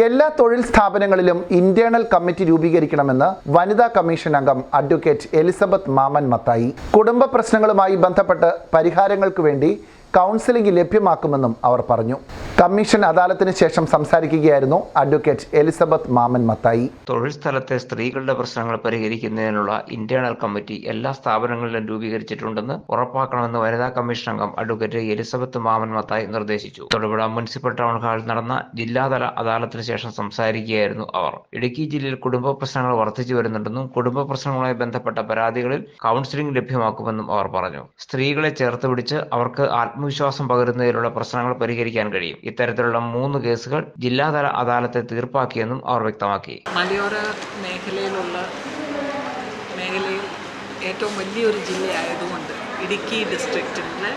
എല്ലാ തൊഴിൽ സ്ഥാപനങ്ങളിലും ഇന്റേണൽ കമ്മിറ്റി രൂപീകരിക്കണമെന്ന് വനിതാ കമ്മീഷൻ അംഗം അഡ്വക്കേറ്റ് എലിസബത്ത് മാമൻ മത്തായി. കുടുംബ പ്രശ്നങ്ങളുമായി ബന്ധപ്പെട്ട് പരിഹാരങ്ങൾക്ക് വേണ്ടി കൗൺസിലിംഗ് ലഭ്യമാക്കുമെന്നും അവർ പറഞ്ഞു. കമ്മീഷൻ അദാലത്തിന് ശേഷം സംസാരിക്കുകയായിരുന്നു അഡ്വക്കേറ്റ് എലിസബത്ത് മാമൻ മത്തായി. തൊഴിൽ സ്ഥലത്തെ സ്ത്രീകളുടെ പ്രശ്നങ്ങൾ പരിഹരിക്കുന്നതിനുള്ള ഇന്റേണൽ കമ്മിറ്റി എല്ലാ സ്ഥാപനങ്ങളിലും രൂപീകരിച്ചിട്ടുണ്ടെന്ന് ഉറപ്പാക്കണമെന്ന് വനിതാ കമ്മീഷൻ അംഗം അഡ്വക്കേറ്റ് എലിസബത്ത് മാമൻ മത്തായി നിർദ്ദേശിച്ചു. തൊടുപുഴ മുനിസിപ്പൽ ടൗൺ ഹാളിൽ നടന്ന ജില്ലാതല അദാലത്തിന് ശേഷം സംസാരിക്കുകയായിരുന്നു അവർ. ഇടുക്കി ജില്ലയിൽ കുടുംബ പ്രശ്നങ്ങൾ വർദ്ധിച്ചു വരുന്നുണ്ടെന്നും കുടുംബ പ്രശ്നങ്ങളുമായി ബന്ധപ്പെട്ട പരാതികളിൽ കൗൺസിലിംഗ് ലഭ്യമാക്കുമെന്നും അവർ പറഞ്ഞു. സ്ത്രീകളെ ചേർത്ത് പിടിച്ച് അവർക്ക് ആത്മവിശ്വാസം പകരുന്നതിലുള്ള പ്രശ്നങ്ങൾ പരിഹരിക്കാൻ കഴിയും. ഇത്തരത്തിലുള്ള മൂന്ന് കേസുകൾ ജില്ലാതല അദാലത്തെ തീർപ്പാക്കിയെന്നും അവർ വ്യക്തമാക്കി. മലയോര മേഖലയിലുള്ള മേഖലയിൽ ഏറ്റവും വലിയൊരു ജില്ലയായതുകൊണ്ട് ഇടുക്കി ഡിസ്ട്രിക്റ്റിലെ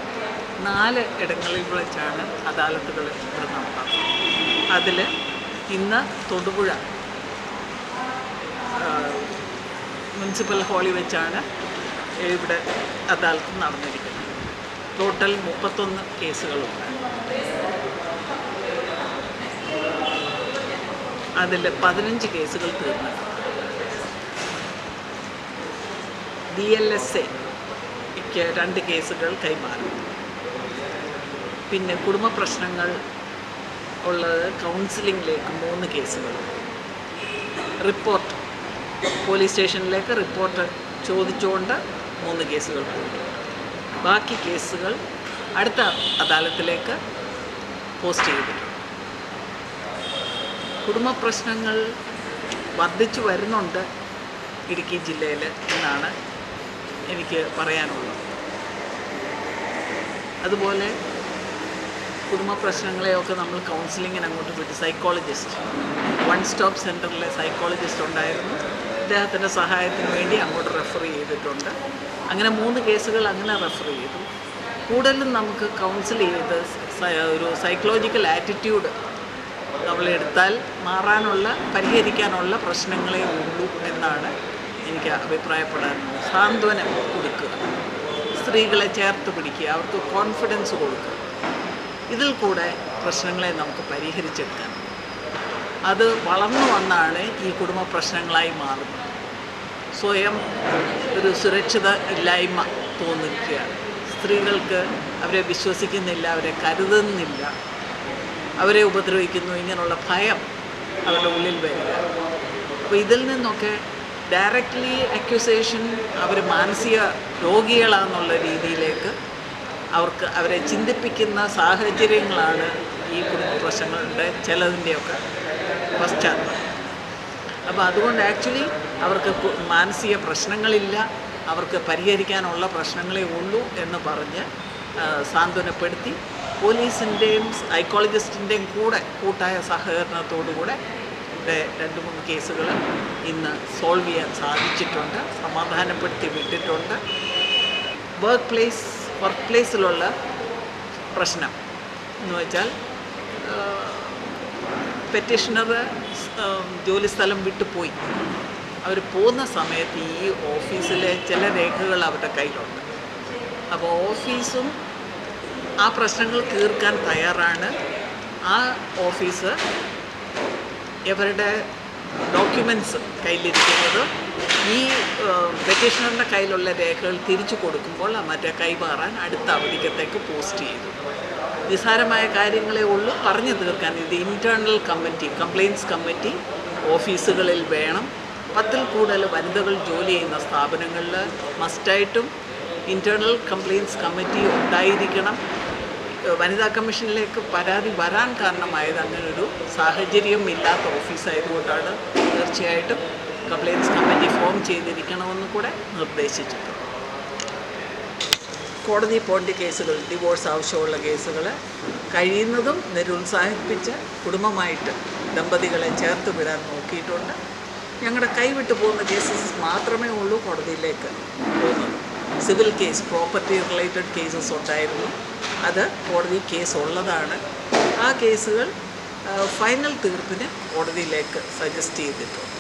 നാല് ഇടങ്ങളിൽ വെച്ചാണ് അദാലത്തുകൾ ഇവിടെ നടത്തുന്നത് അതിൽ ഇന്ന് തൊടുപുഴ മുനിസിപ്പൽ ഹാളിൽ വെച്ചാണ് ഇവിടെ അദാലത്ത് നടന്നിരിക്കുന്നത്. ടോട്ടൽ മുപ്പത്തൊന്ന് കേസുകളുണ്ട്. അതിൽ പതിനഞ്ച് കേസുകൾ തീർന്നു. ഡി എൽ എസ് എക്ക് രണ്ട് കേസുകൾ കൈമാറി. പിന്നെ കുടുംബ പ്രശ്നങ്ങൾ ഉള്ളത് കൗൺസിലിങ്ങിലേക്ക് മൂന്ന് കേസുകൾ. റിപ്പോർട്ട് പോലീസ് സ്റ്റേഷനിലേക്ക് റിപ്പോർട്ട് ചോദിച്ചുകൊണ്ട് മൂന്ന് കേസുകൾ പോയി ബാക്കി കേസുകൾ അടുത്ത അദാലത്തിലേക്ക് പോസ്റ്റ് ചെയ്തിട്ടുണ്ട്. കുടുംബ പ്രശ്നങ്ങൾ വർദ്ധിച്ചു വരുന്നുണ്ട് ഇടുക്കി ജില്ലയിൽ എന്നാണ് എനിക്ക് പറയാനുള്ളത്. അതുപോലെ കുടുംബ പ്രശ്നങ്ങളെയൊക്കെ നമ്മൾ കൗൺസിലിങ്ങിന് അങ്ങോട്ട് വിട്ട്. സൈക്കോളജിസ്റ്റ് വൺ സ്റ്റോപ്പ് സെന്ററിലെ സൈക്കോളജിസ്റ്റ് ഉണ്ടായിരുന്നു. അദ്ദേഹത്തിന്റെ സഹായത്തിന് വേണ്ടി അങ്ങോട്ട് റെഫർ ചെയ്തിട്ടുണ്ട്. അങ്ങനെ മൂന്ന് കേസുകൾ അങ്ങനെ റെഫർ ചെയ്തു. കൂടുതലും നമുക്ക് കൗൺസിൽ ചെയ്ത് ഒരു സൈക്കോളജിക്കൽ ആറ്റിറ്റ്യൂഡ് നമ്മളെടുത്താൽ മാറാനുള്ള പരിഹരിക്കാനുള്ള പ്രശ്നങ്ങളേ ഉള്ളൂ എന്നാണ് എനിക്ക് അഭിപ്രായപ്പെടാനുള്ളത് സാന്ത്വനം കൊടുക്കുക. സ്ത്രീകളെ ചേർത്ത് പിടിക്കുക അവർക്ക് കോൺഫിഡൻസ് കൊടുക്കുക. ഇതിൽ കൂടെ പ്രശ്നങ്ങളെ നമുക്ക് പരിഹരിച്ചെടുക്കാം. അത് വളർന്നു വന്നാണ് ഈ കുടുംബ പ്രശ്നങ്ങളായി മാറുന്നത്. സ്വയം ഒരു സുരക്ഷിത ഇല്ലായ്മ തോന്നിക്കുകയാണ് സ്ത്രീകൾക്ക് അവരെ വിശ്വസിക്കുന്നില്ല അവരെ കരുതുന്നില്ല. അവരെ ഉപദ്രവിക്കുന്നു ഇങ്ങനെയുള്ള ഭയം അവരുടെ ഉള്ളിൽ വരിക. അപ്പോൾ ഇതിൽ നിന്നൊക്കെ ഡയറക്റ്റ്ലി അക്യൂസേഷൻ അവർ മാനസിക രോഗികളാണെന്നുള്ള രീതിയിലേക്ക് അവർക്ക് അവരെ ചിന്തിപ്പിക്കുന്ന സാഹചര്യങ്ങളാണ് ഈ കുടുംബ പ്രശ്നങ്ങളുടെ ചിലതിന്റെയൊക്കെ പശ്ചാത്തലം. അപ്പോൾ അതുകൊണ്ട് ആക്ച്വലി അവർക്ക് മാനസിക പ്രശ്നങ്ങളില്ല അവർക്ക് പരിഹരിക്കാനുള്ള പ്രശ്നങ്ങളേ ഉള്ളൂ എന്ന് പറഞ്ഞ് സാന്ത്വനപ്പെടുത്തി പോലീസിന്റെയും സൈക്കോളജിസ്റ്റിന്റെയും കൂടെ കൂട്ടായ സഹകരണത്തോടുകൂടെ ഇവിടെ രണ്ട് മൂന്ന് കേസുകൾ ഇന്ന് സോൾവ് ചെയ്യാൻ സാധിച്ചിട്ടുണ്ട് സമാധാനപ്പെടുത്തി വിട്ടിട്ടുണ്ട്. വർക്ക് പ്ലേസ് വർക്ക് പ്ലേസിലുള്ള പ്രശ്നം എന്ന് വെച്ചാൽ പെറ്റീഷണർ ജോലിസ്ഥലം വിട്ടു പോയി അവർ പോകുന്ന സമയത്ത് ഈ ഓഫീസിലെ ചില രേഖകൾ അവരുടെ കയ്യിലുണ്ട്. അപ്പോൾ ഓഫീസും ആ പ്രശ്നങ്ങൾ തീർക്കാൻ തയ്യാറാണ് ആ ഓഫീസ്. ഇവരുടെ ഡോക്യുമെന്റ്സ് കയ്യിലിരിക്കുന്നത്. ഈ പെറ്റീഷണറിന്റെ കയ്യിലുള്ള രേഖകൾ തിരിച്ചു കൊടുക്കുമ്പോൾ മറ്റേ കൈമാറാൻ അടുത്ത അവധിക്കത്തേക്ക് പോസ്റ്റ് ചെയ്തു. നിസ്സാരമായ കാര്യങ്ങളെ ഉള്ളൂ. പറഞ്ഞു തീർക്കാൻ ഇത് ഇന്റേർണൽ കമ്മിറ്റി കംപ്ലയിൻസ് കമ്മിറ്റി ഓഫീസുകളിൽ വേണം. പത്തിൽ കൂടുതൽ വനിതകൾ ജോലി ചെയ്യുന്ന സ്ഥാപനങ്ങളിൽ മസ്റ്റായിട്ടും ഇന്റേർണൽ കംപ്ലയിൻസ് കമ്മിറ്റി ഉണ്ടായിരിക്കണം. വനിതാ കമ്മീഷനിലേക്ക് പരാതി വരാൻ കാരണമായത് അങ്ങനൊരു സാഹചര്യം ഇല്ലാത്ത ഓഫീസായതുകൊണ്ടാണ് തീർച്ചയായിട്ടും കംപ്ലയിൻസ് കമ്മിറ്റി ഫോം ചെയ്തിരിക്കണമെന്ന് കൂടെ നിർദ്ദേശിച്ചിട്ടുണ്ട്. കോടതി പോണ്ട കേസുകൾ ഡിവോഴ്സ് ആവശ്യമുള്ള കേസുകൾ കഴിയുന്നതും നിരുത്സാഹിപ്പിച്ച് കുടുംബമായിട്ട് ദമ്പതികളെ ചേർത്ത് വിടാൻ നോക്കിയിട്ടുണ്ട്. ഞങ്ങളുടെ കൈവിട്ടു പോകുന്ന കേസസ് മാത്രമേ ഉള്ളൂ കോടതിയിലേക്ക് പോകുന്നത്. Civil case property related cases ഉണ്ടായിരുന്നു. അത് കോടതി കേസ് ഉള്ളതാണ് ആ കേസുകൾ ഫൈനൽ തീർപ്പിന് കോടതിയിലേക്ക് സജസ്റ്റ് ചെയ്തിട്ടുണ്ട്.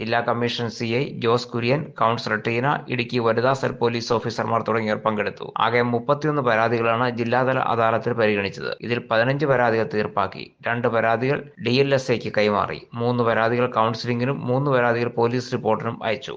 ജില്ലാ commission C I Jose Kurian councillor Teena Idukki വനിതാ സെൽ പോലീസ് ഓഫീസർമാർ തുടങ്ങിയവർ പങ്കെടുത്തു. ആകെ മുപ്പത്തിയൊന്ന് പരാതികളാണ് ജില്ലാതല അദാലത്തിൽ പരിഗണിച്ചത്. ഇതിൽ പതിനഞ്ച് പരാതികൾ തീർപ്പാക്കി. രണ്ട് പരാതികൾ ഡി എൽ എസ് എക്ക് കൈമാറി. മൂന്ന് പരാതികൾ കൗൺസിലിംഗിനും മൂന്ന് പരാതികൾ പോലീസ് റിപ്പോർട്ടിനും അയച്ചു.